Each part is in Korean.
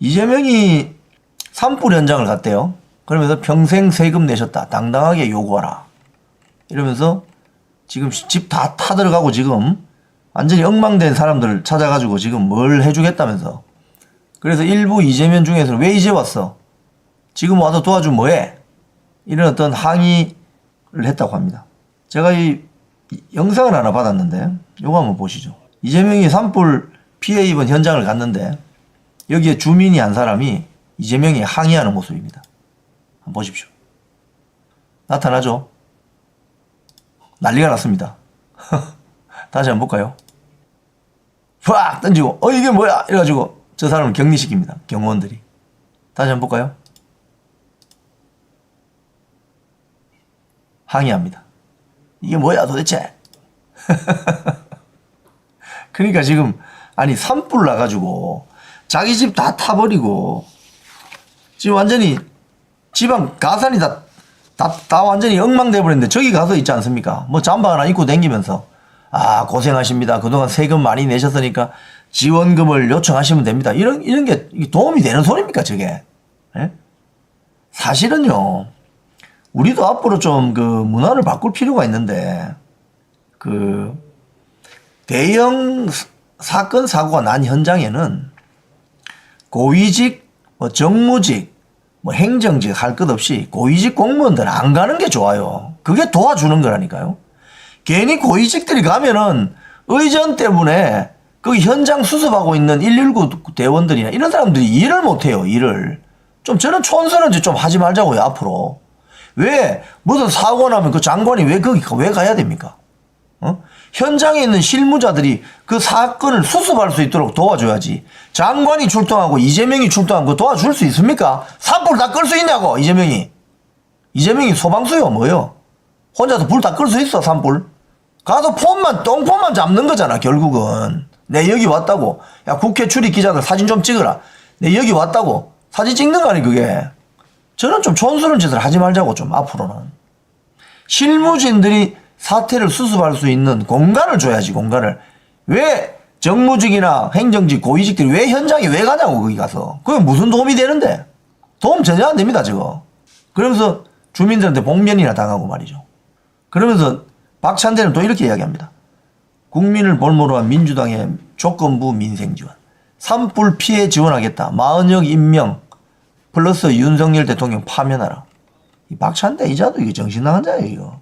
이재명이 산불 현장을 갔대요. 그러면서 평생 세금 내셨다. 당당하게 요구하라. 이러면서 지금 집 다 타들어가고 지금 완전히 엉망된 사람들 찾아가지고 지금 뭘 해주겠다면서. 그래서 일부 이재명 중에서는 왜 이제 왔어? 지금 와서 도와주면 뭐해? 이런 어떤 항의를 했다고 합니다. 제가 이 영상을 하나 받았는데 요거 한번 보시죠. 이재명이 산불 피해 입은 현장을 갔는데 여기에 주민이 한 사람이 이재명이 항의하는 모습입니다. 한번 보십시오. 나타나죠? 난리가 났습니다. 다시 한번 볼까요? 확 던지고 어 이게 뭐야 이래가지고 저 사람을 격리시킵니다. 경호원들이. 다시 한번 볼까요? 항의합니다. 이게 뭐야 도대체? 그러니까 지금 아니 산불 나가지고 자기 집 다 타버리고 지금 완전히 지방 가산이 다, 다, 다 완전히 엉망돼 버렸는데 저기 가서 있지 않습니까? 뭐 잠바 하나 입고 댕기면서 아 고생하십니다. 그동안 세금 많이 내셨으니까 지원금을 요청하시면 됩니다. 이런 이런 게 도움이 되는 소리입니까 저게? 예? 사실은요. 우리도 앞으로 좀 그 문화를 바꿀 필요가 있는데 그 대형 사- 사건 사고가 난 현장에는 고위직 뭐 정무직 뭐 행정직 할 것 없이 고위직 공무원들 안 가는 게 좋아요. 그게 도와주는 거라니까요. 괜히 고위직들이 가면은 의전 때문에 그 현장 수습하고 있는 119 대원들이나 이런 사람들이 일을 못해요. 일을 좀 저는 촌스러운지 좀 하지 말자고요. 앞으로 왜 무슨 사고 나면 그 장관이 왜 거기 왜 가야 됩니까? 어? 현장에 있는 실무자들이 그 사건을 수습할 수 있도록 도와줘야지. 장관이 출동하고 이재명이 출동하고 그거 도와줄 수 있습니까? 산불 다 끌 수 있냐고, 이재명이. 이재명이 소방수요, 뭐요? 혼자서 불 다 끌 수 있어, 산불? 가서 폰만, 똥폰만 잡는 거잖아, 결국은. 내 여기 왔다고. 야, 국회 출입 기자들 사진 좀 찍어라. 내 여기 왔다고. 사진 찍는 거 아니, 그게. 저는 좀 촌스러운 짓을 하지 말자고, 좀, 앞으로는. 실무진들이 사태를 수습할 수 있는 공간을 줘야지 공간을. 왜 정무직이나 행정직 고위직들이 왜 현장에 왜 가냐고 거기 가서. 그게 무슨 도움이 되는데? 도움 전혀 안 됩니다 저거. 그러면서 주민들한테 복면이나 당하고 말이죠. 그러면서 박찬대는 또 이렇게 이야기합니다. 국민을 볼모로 한 민주당의 조건부 민생 지원. 산불 피해 지원하겠다. 마흔역 임명 플러스 윤석열 대통령 파면하라. 이 박찬대 이자도 이게 정신 나간 자예요 이거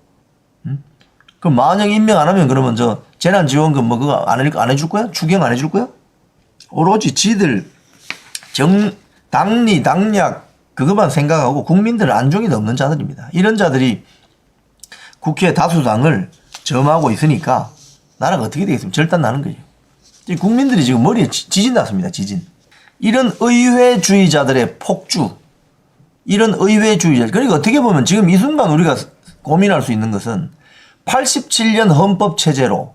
그럼 만약 임명 안 하면 그러면 저 재난지원금 뭐 그거 안, 해, 안 해줄 거야? 추경 안 해줄 거야? 오로지 지들 정, 당리, 당략 그것만 생각하고 국민들 안중에도 없는 자들입니다. 이런 자들이 국회 다수당을 점하고 있으니까 나라가 어떻게 되겠습니까? 절단 나는 거죠. 국민들이 지금 머리에 지- 지진 났습니다. 지진. 이런 의회주의자들의 폭주, 이런 의회주의자. 그러니까 어떻게 보면 지금 이 순간 우리가 고민할 수 있는 것은 87년 헌법 체제로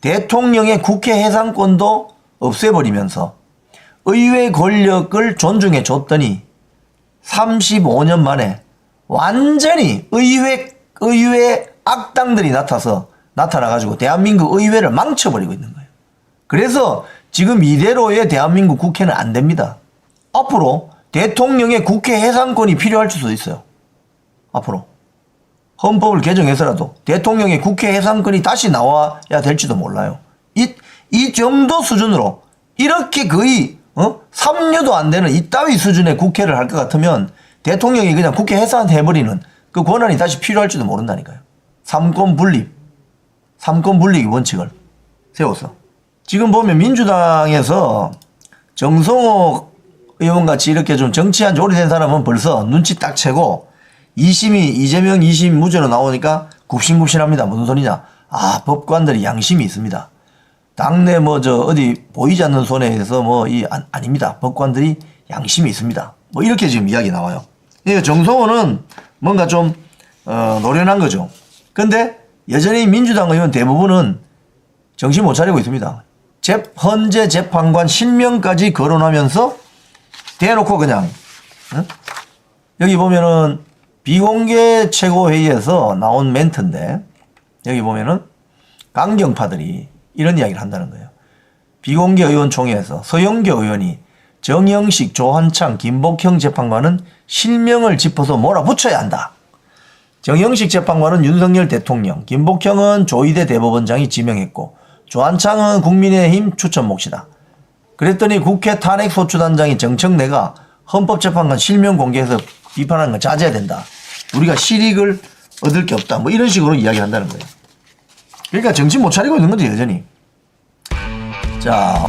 대통령의 국회 해상권도 없애버리면서 의회 권력을 존중해 줬더니 35년 만에 완전히 의회 의회 악당들이 나타서 나타나가지고 대한민국 의회를 망쳐버리고 있는 거예요. 그래서 지금 이대로의 대한민국 국회는 안 됩니다. 앞으로 대통령의 국회 해상권이 필요할 수도 있어요. 앞으로. 헌법을 개정해서라도 대통령의 국회 해상권이 다시 나와야 될지도 몰라요. 이, 이 정도 수준으로 이렇게 거의, 어? 3류도 안 되는 이따위 수준의 국회를 할 것 같으면 대통령이 그냥 국회 해산해버리는 그 권한이 다시 필요할지도 모른다니까요. 삼권 분립, 삼권 분립의 원칙을 세워서. 지금 보면 민주당에서 정성호 의원 같이 이렇게 좀 정치한 지 오래된 사람은 벌써 눈치 딱 채고 2심이 이재명 2심 무죄로 나오니까 굽신굽신합니다. 무슨 소리냐? 아 법관들이 양심이 있습니다. 당내 뭐 저 어디 보이지 않는 손해에서 뭐 이 아 닙니다. 법관들이 양심이 있습니다. 뭐 이렇게 지금 이야기 나와요. 그러니까 정성호는 뭔가 좀 어, 노련한 거죠. 근데 여전히 민주당 의원 대부분은 정신 못 차리고 있습니다. 재, 헌재 재판관 실명까지 거론하면서 대놓고 그냥 응? 여기 보면은 비공개 최고회의에서 나온 멘트인데 여기 보면은 강경파들이 이런 이야기를 한다는 거예요. 비공개 의원총회에서 서영교 의원이 정영식, 조한창, 김복형 재판관은 실명을 짚어서 몰아붙여야 한다. 정영식 재판관은 윤석열 대통령, 김복형은 조희대 대법원장이 지명했고 조한창은 국민의힘 추천 몫이다. 그랬더니 국회 탄핵소추단장이 정청래가 헌법재판관 실명 공개해서 비판하는 건 자제해야 된다. 우리가 실익을 얻을 게 없다. 뭐 이런 식으로 이야기한다는 거예요. 그러니까 정신 못 차리고 있는 거지 여전히. 자